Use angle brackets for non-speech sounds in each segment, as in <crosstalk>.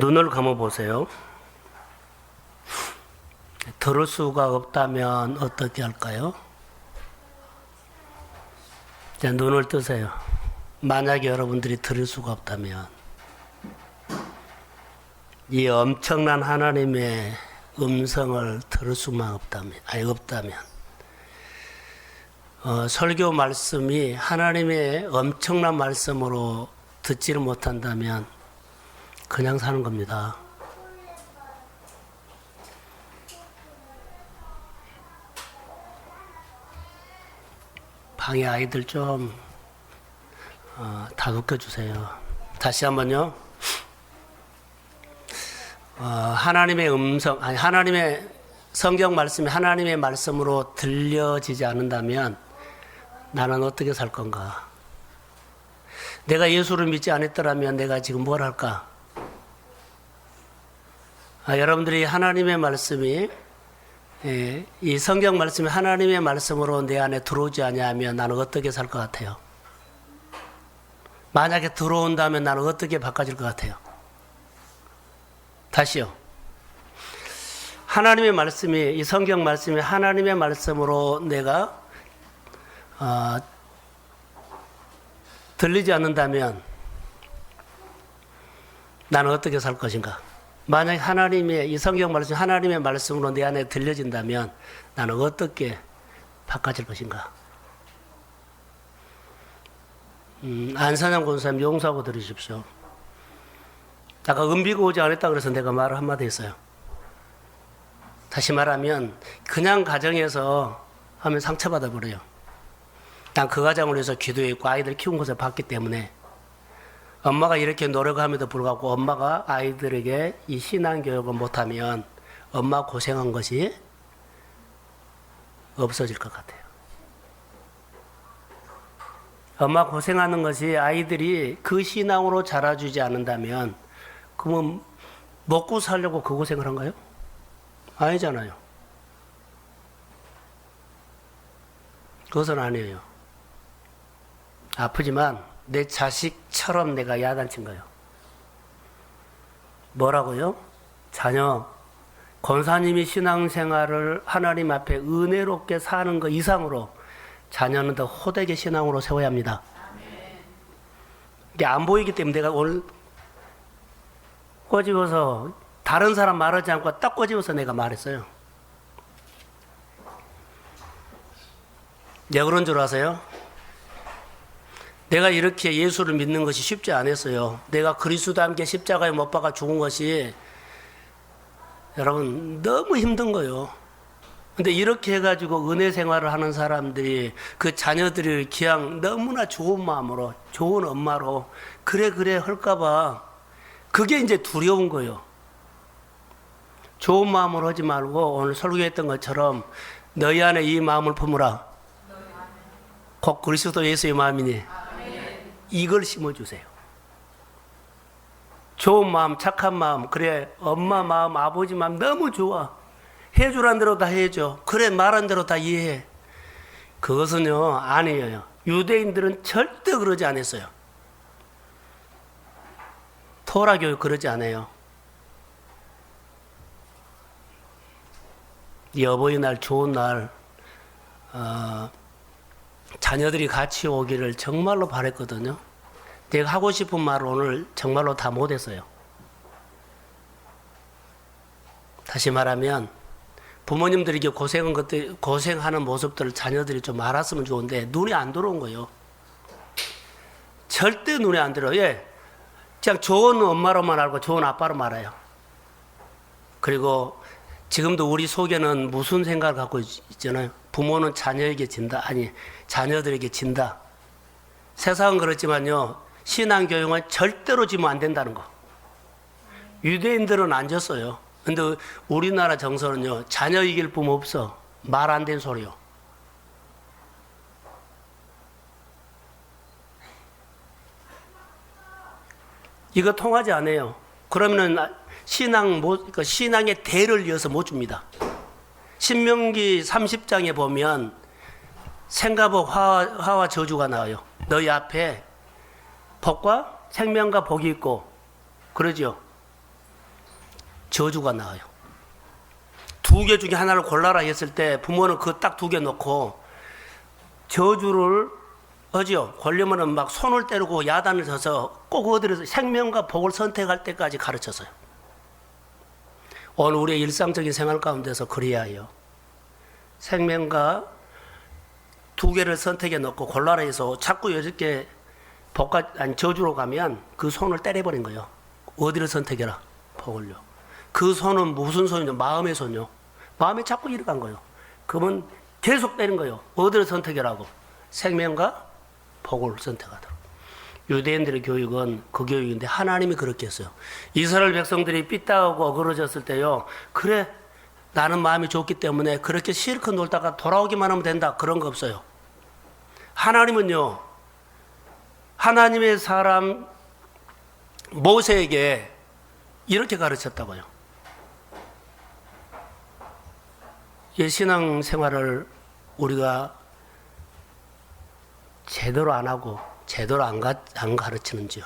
눈을 감아 보세요. 들을 수가 없다면 어떻게 할까요? 자, 눈을 뜨세요. 만약에 여러분들이 들을 수가 없다면 이 엄청난 하나님의 음성을 들을 수만 없다면, 아니 없다면 어, 설교 말씀이 하나님의 엄청난 말씀으로 듣지를 못한다면 그냥 사는 겁니다. 방에 아이들 좀 어, 다독여 주세요. 다시 한번요. 어, 하나님의 음성, 아니 하나님의 성경 말씀이 하나님의 말씀으로 들려지지 않는다면 나는 어떻게 살 건가? 내가 예수를 믿지 않았더라면 내가 지금 뭘 할까? 아, 여러분들이 하나님의 말씀이 예, 이 성경 말씀이 하나님의 말씀으로 내 안에 들어오지 않냐면 나는 어떻게 살 것 같아요? 만약에 들어온다면 나는 어떻게 바꿔질 것 같아요? 다시요. 하나님의 말씀이 이 성경 말씀이 하나님의 말씀으로 내가 어, 들리지 않는다면 나는 어떻게 살 것인가? 만약 하나님의 이 성경 말씀 하나님의 말씀으로 내 안에 들려진다면 나는 어떻게 바꿔질 것인가? 음, 안산양 권사님 용서하고 들으십시오. 아까 은비가 오지 않았다 그래서 내가 말을 한마디 했어요. 다시 말하면 그냥 가정에서 하면 상처받아 버려요. 난 그 가정을 위해서 기도했고 아이들 키운 것을 봤기 때문에 엄마가 이렇게 노력함에도 불구하고 엄마가 아이들에게 이 신앙 교육을 못하면 엄마 고생한 것이 없어질 것 같아요. 엄마 고생하는 것이 아이들이 그 신앙으로 자라주지 않는다면 그러면 먹고 살려고 그 고생을 한가요? 아니잖아요. 그것은 아니에요. 아프지만 내 자식처럼 내가 야단친 거예요. 뭐라고요? 자녀, 권사님이 신앙생활을 하나님 앞에 은혜롭게 사는 것 이상으로 자녀는 더 호되게 신앙으로 세워야 합니다. 이게 안 보이기 때문에 내가 오늘 꼬집어서 다른 사람 말하지 않고 딱 꼬집어서 내가 말했어요. 왜 그런 줄 아세요? 내가 이렇게 예수를 믿는 것이 쉽지 않았어요. 내가 그리스도와 함께 십자가에 못 박아 죽은 것이 여러분 너무 힘든 거예요. 근데 이렇게 해가지고 은혜 생활을 하는 사람들이 그 자녀들이 그냥 너무나 좋은 마음으로 좋은 엄마로 그래 그래 할까봐 그게 이제 두려운 거예요. 좋은 마음으로 하지 말고 오늘 설교했던 것처럼 너희 안에 이 마음을 품으라. 곧 그리스도 예수의 마음이니 이걸 심어주세요. 좋은 마음, 착한 마음, 그래 엄마 마음, 아버지 마음 너무 좋아. 해주란 대로 다 해줘. 그래 말한 대로 다 이해해. 그것은요 아니에요. 유대인들은 절대 그러지 않았어요. 토라 교육 그러지 않아요. 이 어버이날 좋은 날 어, 자녀들이 같이 오기를 정말로 바랬거든요. 내가 하고 싶은 말을 오늘 정말로 다 못했어요. 다시 말하면 부모님들이 이게 고생한 것들 고생하는 모습들을 자녀들이 좀 알았으면 좋은데 눈에 안 들어온 거예요. 절대 눈에 안 들어. 예, 그냥 좋은 엄마로만 알고 좋은 아빠로 말아요. 그리고 지금도 우리 속에는 무슨 생각을 갖고 있- 있잖아요. 부모는 자녀에게 진다. 아니, 자녀들에게 진다. 세상은 그렇지만요. 신앙 교육은 절대로 지면 안 된다는 거. 유대인들은 안 졌어요. 근데 우리나라 정서는요. 자녀 이길 뿐 없어. 말 안 된 소리요. 이거 통하지 않아요. 그러면은 신앙 못, 그 신앙의 대를 이어서 못 줍니다. 신명기 30장에 보면 생가복 화와, 화와 저주가 나와요. 너희 앞에 복과 생명과 복이 있고 그러죠. 저주가 나와요. 두 개 중에 하나를 골라라 했을 때 부모는 그 딱 두 개 놓고 저주를 어지요. 걸리면은 막 손을 때리고 야단을 쳐서 꼭 어디서 생명과 복을 선택할 때까지 가르쳤어요. 오늘 우리의 일상적인 생활 가운데서 해요. 생명과 두 개를 선택해 놓고 골라라 해서 자꾸 여직게 복과 아니 저주로 가면 그 손을 때려버린 거예요. 어디를 선택해라 복을요. 그 손은 무슨 손이냐? 마음의 손요. 마음에 자꾸 이렇게 간 거예요. 그러면 계속 때린 거예요. 어디를 선택해라고 생명과 복을 선택하도록. 유대인들의 교육은 그 교육인데 하나님이 그렇게 했어요. 이스라엘 백성들이 삐딱하고 어그러졌을 때요. 그래 나는 마음이 좋기 때문에 그렇게 실컷 놀다가 돌아오기만 하면 된다. 그런 거 없어요. 하나님은요. 하나님의 사람 모세에게 이렇게 가르쳤다고요. 이 신앙 생활을 우리가 제대로 안 하고 제대로 안, 가, 안 가르치는지요.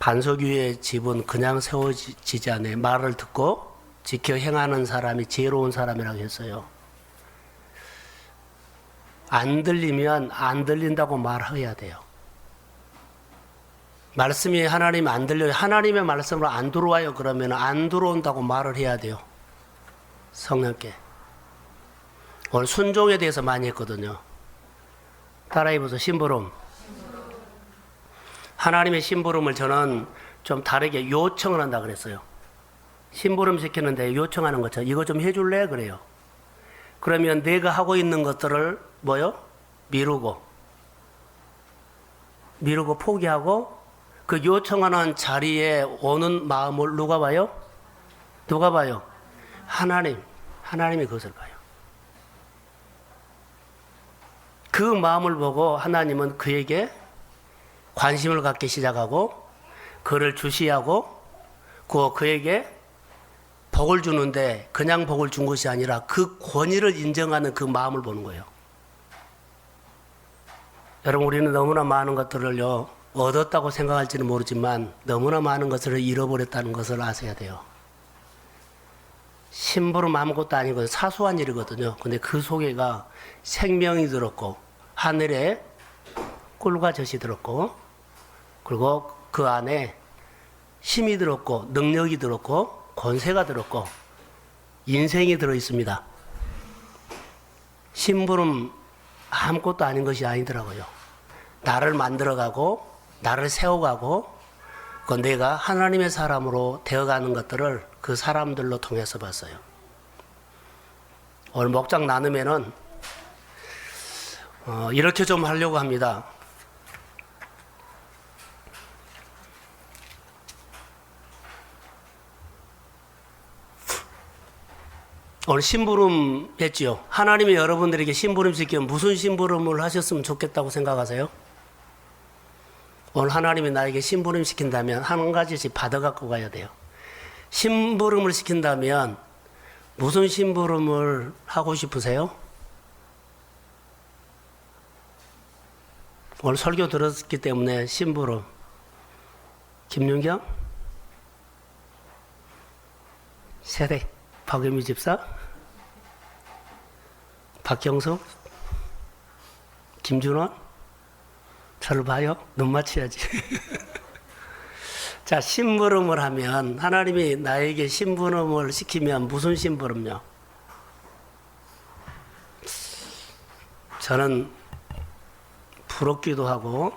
반석위의 집은 그냥 세워지지 않아요. 말을 듣고 지켜 행하는 사람이 지혜로운 사람이라고 했어요. 안 들리면 안 들린다고 말해야 돼요. 말씀이 하나님 안 들려요. 하나님의 말씀으로 안 들어와요. 그러면 안 들어온다고 말을 해야 돼요. 성령께. 오늘 순종에 대해서 많이 했거든요. 따라해보세요. 심부름. 하나님의 심부름을 저는 좀 다르게 요청을 한다 그랬어요. 심부름 시키는데 요청하는 것처럼 이거 좀 해줄래? 그래요. 그러면 내가 하고 있는 것들을 뭐요? 미루고 미루고 포기하고 그 요청하는 자리에 오는 마음을 누가 봐요? 누가 봐요? 하나님. 하나님이 그것을 봐요. 그 마음을 보고 하나님은 그에게 관심을 갖기 시작하고 그를 주시하고 그 그에게 복을 주는데 그냥 복을 준 것이 아니라 그 권위를 인정하는 그 마음을 보는 거예요. 여러분 우리는 너무나 많은 것들을요 얻었다고 생각할지는 모르지만 너무나 많은 것을 잃어버렸다는 것을 아셔야 돼요. 심부름 아무것도 아니고 사소한 일이거든요. 근데 그 속에가 생명이 들었고 하늘에 꿀과 젖이 들었고 그리고 그 안에 힘이 들었고 능력이 들었고 권세가 들었고 인생이 들어 있습니다. 심부름 아무것도 아닌 것이 아니더라고요. 나를 만들어가고 나를 세워가고 그 내가 하나님의 사람으로 되어가는 것들을 그 사람들로 통해서 봤어요. 오늘 목장 나누면은 어, 이렇게 좀 하려고 합니다. 오늘 심부름 했지요. 하나님이 여러분들에게 심부름 시키면 무슨 심부름을 하셨으면 좋겠다고 생각하세요? 오늘 하나님이 나에게 심부름 시킨다면 한 가지씩 받아 갖고 가야 돼요. 심부름을 시킨다면 무슨 심부름을 하고 싶으세요? 오늘 설교 들었기 때문에 심부름. 김윤경? 세대. 박유미 집사? 박경석? 김준원? 저를 봐요? 눈 맞춰야지. <laughs> 자, 심부름을 하면, 하나님이 나에게 심부름을 시키면 무슨 심부름요? 저는 부럽기도 하고,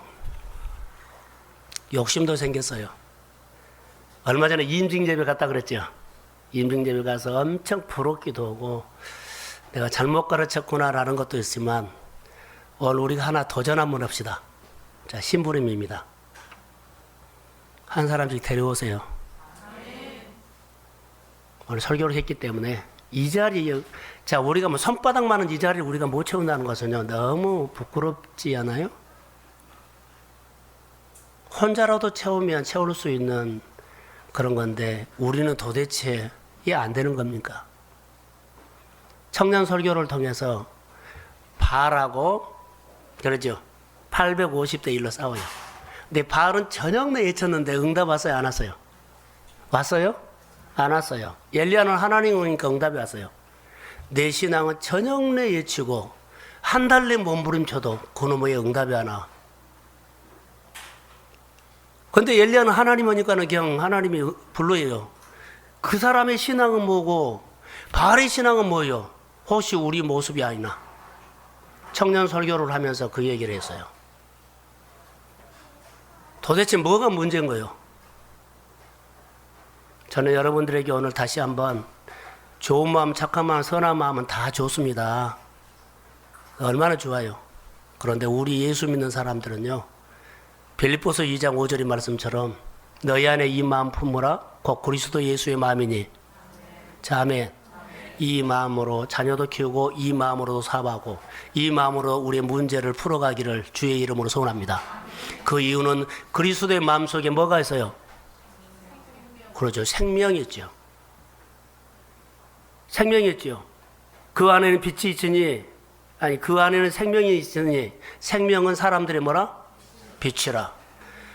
욕심도 생겼어요. 얼마 전에 임징제비 갔다 그랬죠? 임징제비 가서 엄청 부럽기도 하고, 내가 잘못 가르쳤구나라는 것도 있지만, 오늘 우리가 하나 도전 한번 합시다. 자, 심부름입니다. 한 사람씩 데려오세요. 오늘 설교를 했기 때문에 이 자리, 자, 우리가 뭐 손바닥만은 이 자리를 우리가 못 채운다는 것은요, 너무 부끄럽지 않아요? 혼자라도 채우면 채울 수 있는 그런 건데, 우리는 도대체 이해 안 되는 겁니까? 청년 설교를 통해서 발하고, 그러죠? 850대 1로 싸워요. 근데 바알은 저녁 내에 외쳤는데 응답 왔어요? 안 왔어요? 왔어요? 안 왔어요. 엘리야는 하나님이니까 응답이 왔어요. 내 신앙은 저녁 내에 외치고 한 달 내 몸부림쳐도 그놈의 응답이 안 와. 근데 엘리야는 하나님이니까는 그냥 하나님이 불러요. 그 사람의 신앙은 뭐고 바알의 신앙은 뭐예요? 혹시 우리 모습이 아니나? 청년 설교를 하면서 그 얘기를 했어요. 도대체 뭐가 문제인 거예요? 저는 여러분들에게 오늘 다시 한번 좋은 마음, 착한 마음, 선한 마음은 다 좋습니다. 얼마나 좋아요. 그런데 우리 예수 믿는 사람들은요. 빌립보서 2장 5절의 말씀처럼 너희 안에 이 마음 품으라 곧 그리스도 예수의 마음이니 자 아멘 이 마음으로 자녀도 키우고 이 마음으로도 사업하고 이 마음으로 우리의 문제를 풀어가기를 주의 이름으로 소원합니다 그 이유는 그리스도의 마음속에 뭐가 있어요? 그러죠 생명이 있죠 생명이 있죠 그 안에는 빛이 있으니 아니 그 안에는 생명이 있으니 생명은 사람들의 뭐라? 빛이라.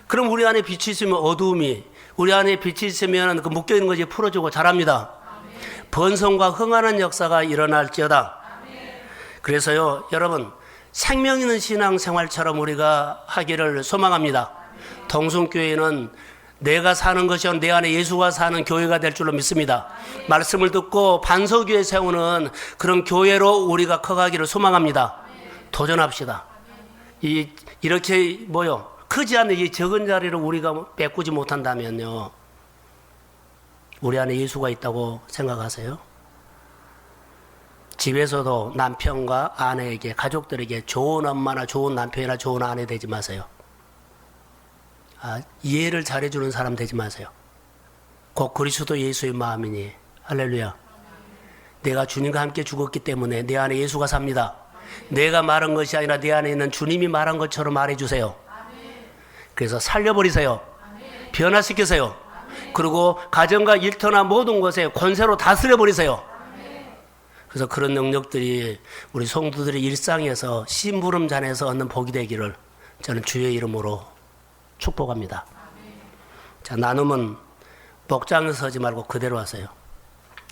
그럼 우리 안에 빛이 있으면 어두움이, 우리 안에 빛이 있으면 그 묶여 있는 것이 풀어주고 자랍니다. 번성과 흥하는 역사가 일어날지어다. 그래서요, 여러분, 생명 있는 신앙생활처럼 우리가 하기를 소망합니다. 동성교회는 내가 사는 것이 내 안에 예수가 사는 교회가 될 줄로 믿습니다. 말씀을 듣고 반석교회 세우는 그런 교회로 우리가 커가기를 소망합니다. 도전합시다. 이 이렇게 뭐요? 크지 않은 이 적은 자리를 우리가 메꾸지 못한다면요. 우리 안에 예수가 있다고 생각하세요? 집에서도 남편과 아내에게 가족들에게 좋은 엄마나 좋은 남편이나 좋은 아내 되지 마세요. 아, 이해를 잘해주는 사람 되지 마세요. 곧 그리스도 예수의 마음이니 할렐루야. 내가 주님과 함께 죽었기 때문에 내 안에 예수가 삽니다. 내가 말한 것이 아니라 내 안에 있는 주님이 말한 것처럼 말해주세요. 그래서 살려버리세요. 변화시키세요. 그리고 가정과 일터나 모든 것에 권세로 다스려버리세요. 그래서 그런 능력들이 우리 성도들의 일상에서 심부름 잔에서 얻는 복이 되기를 저는 주의 이름으로 축복합니다. 자, 나눔은 복장을 서지 말고 그대로 하세요.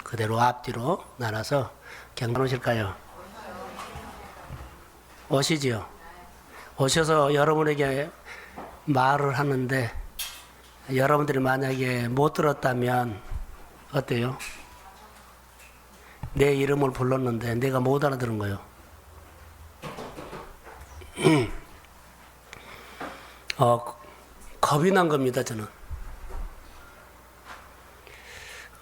그대로 앞뒤로 나눠서 경관 오실까요? 오시지요. 오셔서 여러분에게 말을 하는데 여러분들이 만약에 못 들었다면 어때요? 내 이름을 불렀는데 내가 못 알아들은 거요. <clears throat> 어, 겁이 난 겁니다, 저는.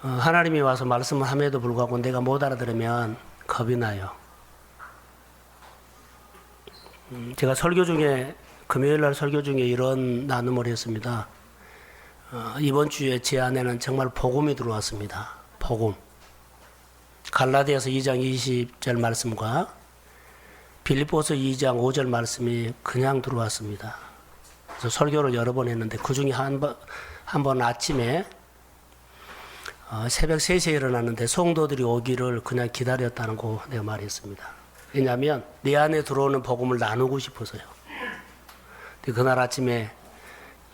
어, 하나님이 와서 말씀을 함에도 불구하고 내가 못 알아들으면 겁이 나요. 음, 제가 설교 중에 금요일 날 설교 중에 이런 나눔을 했습니다. 어, 이번 주에 제 안에는 정말 복음이 들어왔습니다. 복음. 갈라디아서 2장 20절 말씀과 빌립보서 2장 5절 말씀이 그냥 들어왔습니다. 그래서 설교를 여러 번 했는데 그 중에 한 번, 한 번 아침에 어, 새벽 3시에 일어났는데 성도들이 오기를 그냥 기다렸다는 거 내가 말했습니다. 왜냐하면 내 안에 들어오는 복음을 나누고 싶어서요. 그날 아침에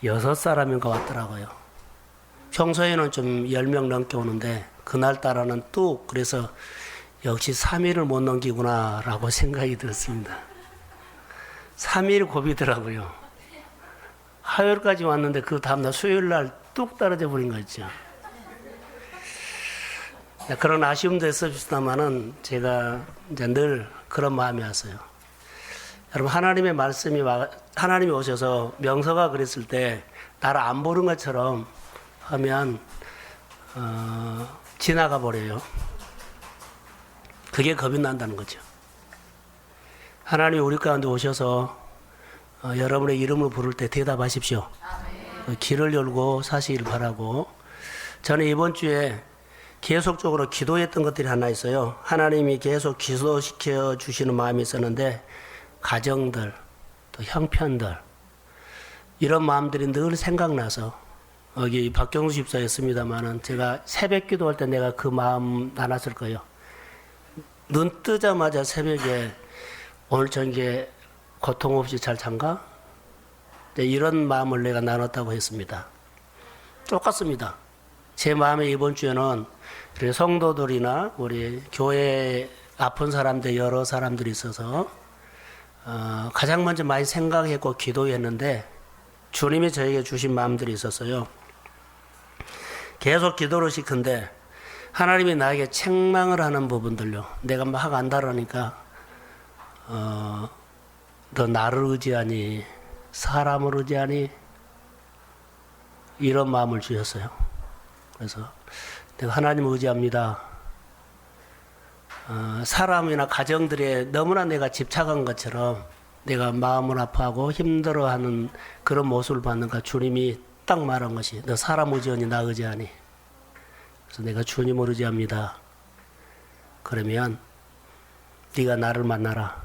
여섯 사람인가 왔더라고요. 평소에는 좀 10명 넘게 오는데 그날따라는 뚝 그래서 역시 3일을 못 넘기구나라고 <laughs> 생각이 들었습니다. 3일 고비더라고요. 화요일까지 왔는데 그 다음날 수요일 날 뚝 떨어져 버린 거죠. 네, 그런 아쉬움도 있었지만은 제가 이제 늘 그런 마음이 왔어요. 여러분 하나님의 말씀이 와, 하나님이 오셔서 명서가 그랬을 때 나를 안 보는 것처럼 하면 어, 지나가 버려요. 그게 겁이 난다는 거죠. 하나님이 우리 가운데 오셔서 어, 여러분의 이름을 부를 때 대답하십시오. 그 길을 열고 사시길 바라고 저는 이번 주에 계속적으로 기도했던 것들이 하나 있어요. 하나님이 계속 기도시켜 주시는 마음이 있었는데 가정들 또 형편들 이런 마음들이 늘 생각나서 여기 박경수 집사였습니다만은 제가 새벽 기도할 때 내가 그 마음 나눴을 거예요. 눈 뜨자마자 새벽에 오늘 저녁에 고통 없이 잘 잔가? 이제 이런 마음을 내가 나눴다고 했습니다. 똑같습니다. 제 마음에 이번 주에는 우리 성도들이나 우리 교회 아픈 사람들 여러 사람들이 있어서 어, 가장 먼저 많이 생각했고 기도했는데 주님이 저에게 주신 마음들이 있었어요. 계속 기도를 시큰데 하나님이 나에게 책망을 하는 부분들요. 내가 막 안다라니까 어, 너 나를 의지하니 사람을 의지하니 이런 마음을 주셨어요. 그래서 내가 하나님 의지합니다. 어, 사람이나 가정들에 너무나 내가 집착한 것처럼 내가 마음을 아파하고 힘들어하는 그런 모습을 봤는가 주님이 딱 말한 것이 너 사람 의지하니 나 의지하니 그래서 내가 주님을 의지합니다. 그러면 네가 나를 만나라.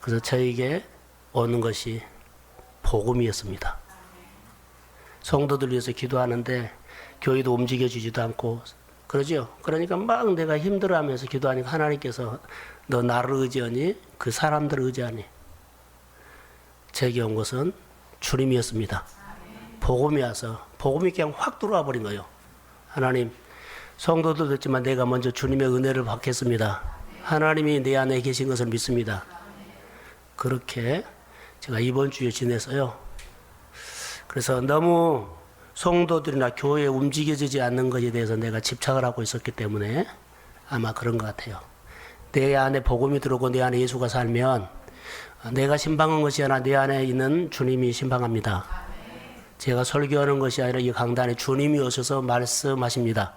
그래서 저에게 오는 것이 복음이었습니다. 성도들 위해서 기도하는데 교회도 움직여주지도 않고 그러죠. 그러니까 막 내가 힘들어하면서 기도하니까 하나님께서 너 나를 의지하니 그 사람들을 의지하니 제게 온 것은 주님이었습니다. 복음이 와서 복음이 그냥 확 들어와 버린 거예요. 하나님 성도도 됐지만 내가 먼저 주님의 은혜를 받겠습니다. 하나님이 내 안에 계신 것을 믿습니다. 그렇게 제가 이번 주에 지내서요. 그래서 너무 성도들이나 교회에 움직여지지 않는 것에 대해서 내가 집착을 하고 있었기 때문에 아마 그런 것 같아요. 내 안에 복음이 들어오고 내 안에 예수가 살면 내가 신방한 것이 아니라 내 안에 있는 주님이 신방합니다. 제가 설교하는 것이 아니라 이 강단에 주님이 오셔서 말씀하십니다.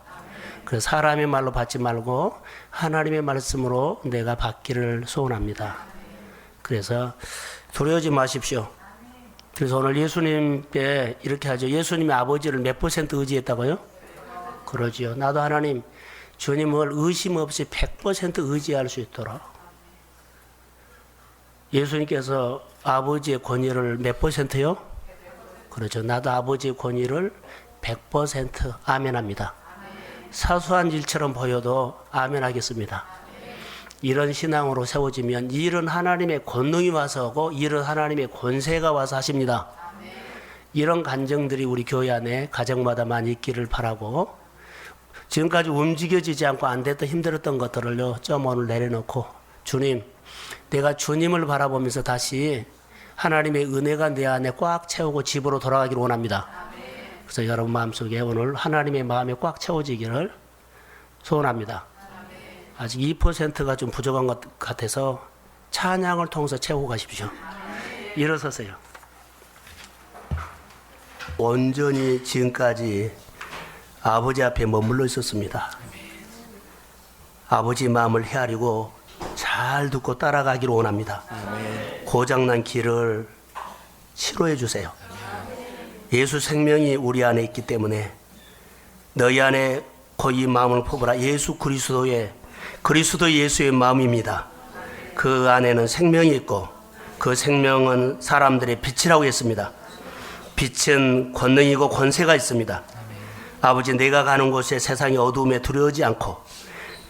그래서 사람의 말로 받지 말고 하나님의 말씀으로 내가 받기를 소원합니다. 그래서 두려워하지 마십시오. 그래서 오늘 예수님께 이렇게 하죠. 예수님의 아버지를 몇 퍼센트 의지했다고요? 그러지요. 나도 하나님 주님을 의심 없이 100% 의지할 수 있도록 예수님께서 아버지의 권위를 몇 퍼센트요? 그렇죠. 나도 아버지의 권위를 100% 아멘합니다. 사소한 일처럼 보여도 아멘하겠습니다. 이런 신앙으로 세워지면 이런 하나님의 권능이 와서 하고 이런 하나님의 권세가 와서 하십니다. 이런 간정들이 우리 교회 안에 가정마다 많이 있기를 바라고 지금까지 움직여지지 않고 안 됐던 힘들었던 것들을요 점 오늘 내려놓고 주님 내가 주님을 바라보면서 다시 하나님의 은혜가 내 안에 꽉 채우고 집으로 돌아가기를 원합니다. 그래서 여러분 마음속에 오늘 하나님의 마음에 꽉 채워지기를 소원합니다. 아직 2%가 좀 부족한 것 같아서 찬양을 통해서 채우고 가십시오. 일어서세요. 온전히 지금까지 아버지 앞에 머물러 있었습니다. 아버지 마음을 헤아리고 잘 듣고 따라가기를 원합니다. 고장난 길을 치료해 주세요. 예수 생명이 우리 안에 있기 때문에 너희 안에 고이 마음을 품어라. 예수 그리스도의 그리스도 예수의 마음입니다. 그 안에는 생명이 있고 그 생명은 사람들의 빛이라고 했습니다. 빛은 권능이고 권세가 있습니다. 아버지 내가 가는 곳에 세상의 어두움에 두려워지 않고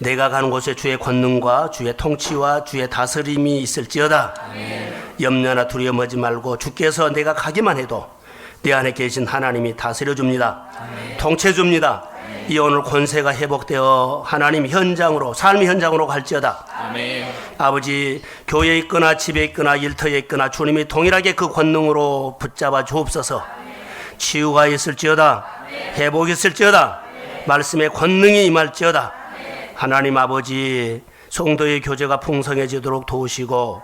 내가 가는 곳에 주의 권능과 주의 통치와 주의 다스림이 있을지어다. 염려나 두려움하지 말고 주께서 내가 가기만 해도 내 안에 계신 하나님이 다스려 줍니다. 통치 줍니다. 이 오늘 권세가 회복되어 하나님 현장으로 삶의 현장으로 갈지어다. 아멘. 아버지 교회에 있거나 집에 있거나 일터에 있거나 주님이 동일하게 그 권능으로 붙잡아 주옵소서. 치유가 있을지어다. 회복이 있을지어다. 말씀의 권능이 임할지어다. 하나님 아버지 성도의 교제가 풍성해지도록 도우시고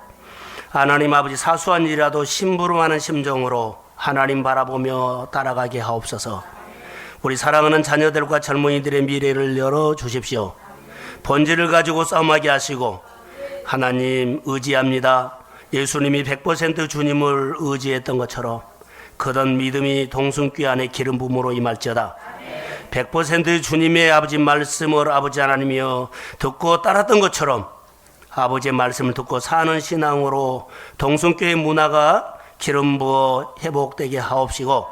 하나님 아버지 사소한 일이라도 심부름하는 심정으로 하나님 바라보며 따라가게 하옵소서. 우리 사랑하는 자녀들과 젊은이들의 미래를 열어 주십시오. 본질을 가지고 싸움하게 하시고 하나님 의지합니다. 예수님이 100% 주님을 의지했던 것처럼 그런 믿음이 동순귀 안에 기름 부음으로 임할지어다. 100% 주님의 아버지 말씀을 아버지 하나님이여 듣고 따랐던 것처럼 아버지의 말씀을 듣고 사는 신앙으로 동순교회 문화가 기름 부어 회복되게 하옵시고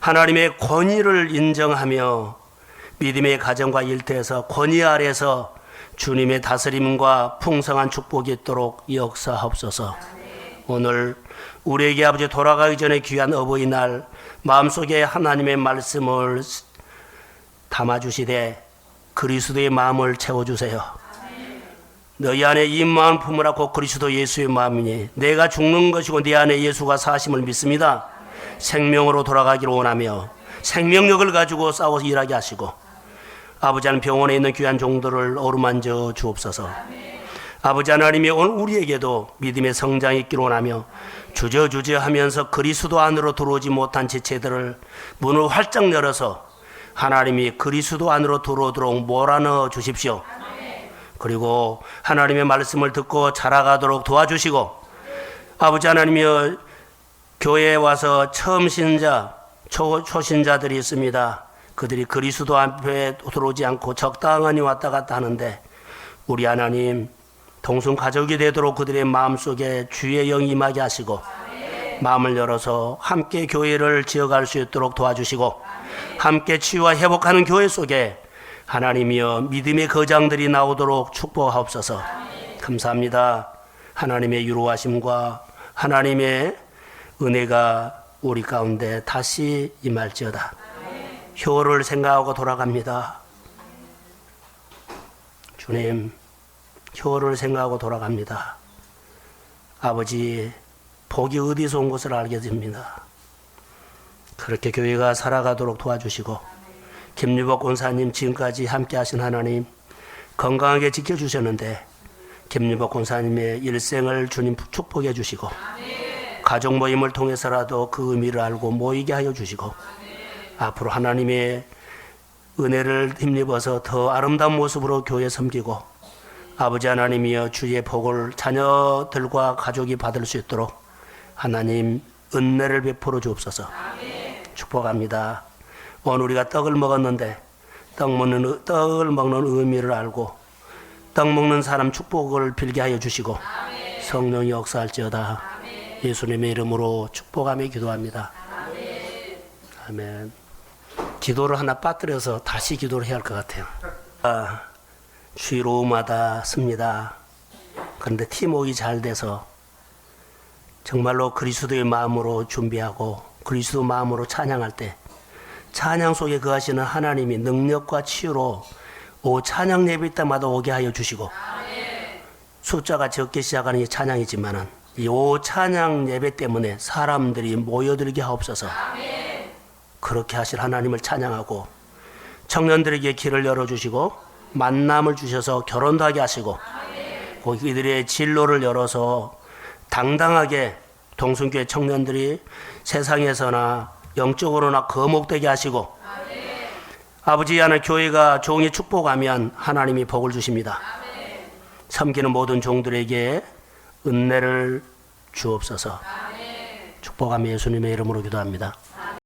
하나님의 권위를 인정하며 믿음의 가정과 일터에서 권위 아래서 주님의 다스림과 풍성한 축복이 있도록 역사하옵소서. 오늘 우리에게 아버지 돌아가기 전에 귀한 어버이날 마음속에 하나님의 말씀을 담아주시되 그리스도의 마음을 채워주세요. 너희 안에 이 마음 품으라 고 그리스도 예수의 마음이니 내가 죽는 것이고 네 안에 예수가 사심을 믿습니다. 생명으로 돌아가기를 원하며 생명력을 가지고 싸워서 일하게 하시고 아버지 하나님 병원에 있는 귀한 종들을 어루만져 주옵소서. 아버지 하나님이 오늘 우리에게도 믿음의 성장이 있기를 원하며 주저주저 하면서 그리스도 안으로 들어오지 못한 지체들을 문을 활짝 열어서 하나님이 그리스도 안으로 들어오도록 몰아넣어 주십시오. 그리고 하나님의 말씀을 듣고 자라가도록 도와주시고 아버지 하나님이여 교회에 와서 처음 신자 초, 초신자들이 있습니다. 그들이 그리스도 앞에 들어오지 않고 적당하니 왔다 갔다 하는데 우리 하나님 동순 가족이 되도록 그들의 마음속에 주의 영이 임하게 하시고 마음을 열어서 함께 교회를 지어갈 수 있도록 도와주시고 함께 치유와 회복하는 교회 속에 하나님이여 믿음의 거장들이 나오도록 축복하옵소서. 감사합니다. 하나님의 유로하심과 하나님의 은혜가 우리 가운데 다시 임할지어다. 효를 생각하고 돌아갑니다. 주님, 효를 생각하고 돌아갑니다. 아버지, 복이 어디서 온 것을 알게 됩니다. 그렇게 교회가 살아가도록 도와주시고, 김유복 권사님 지금까지 함께 하신 하나님, 건강하게 지켜주셨는데, 김유복 권사님의 일생을 주님 축복해 주시고, 가족 모임을 통해서라도 그 의미를 알고 모이게 하여 주시고, 앞으로 하나님의 은혜를 힘입어서 더 아름다운 모습으로 교회 섬기고 아버지 하나님이여 주의 복을 자녀들과 가족이 받을 수 있도록 하나님 은혜를 베풀어 주옵소서. 축복합니다. 오늘 우리가 떡을 먹었는데 떡 먹는 의- 떡을 먹는 의미를 알고 떡 먹는 사람 축복을 빌게 하여 주시고 성령이 역사할지어다. 예수님의 이름으로 축복하며 기도합니다. 아멘. 기도를 하나 빠뜨려서 다시 기도를 해야 할 것 같아요. 아, 쉬로움하다 씁니다. 그런데 팀워크가 잘 돼서 정말로 그리스도의 마음으로 준비하고 그리스도 마음으로 찬양할 때 찬양 속에 거하시는 하나님이 능력과 치유로 오 찬양 예배 때마다 오게 하여 주시고 숫자가 적게 시작하는 이 찬양이지만은 이 오 찬양 예배 때문에 사람들이 모여들게 하옵소서. 그렇게 하실 하나님을 찬양하고 청년들에게 길을 열어주시고 만남을 주셔서 결혼도 하게 하시고 이들의 진로를 열어서 당당하게 동순교회 청년들이 세상에서나 영적으로나 거목되게 하시고 아버지 하나 교회가 종이 축복하면 하나님이 복을 주십니다. 섬기는 모든 종들에게 은혜를 주옵소서. 축복하며 예수님의 이름으로 기도합니다.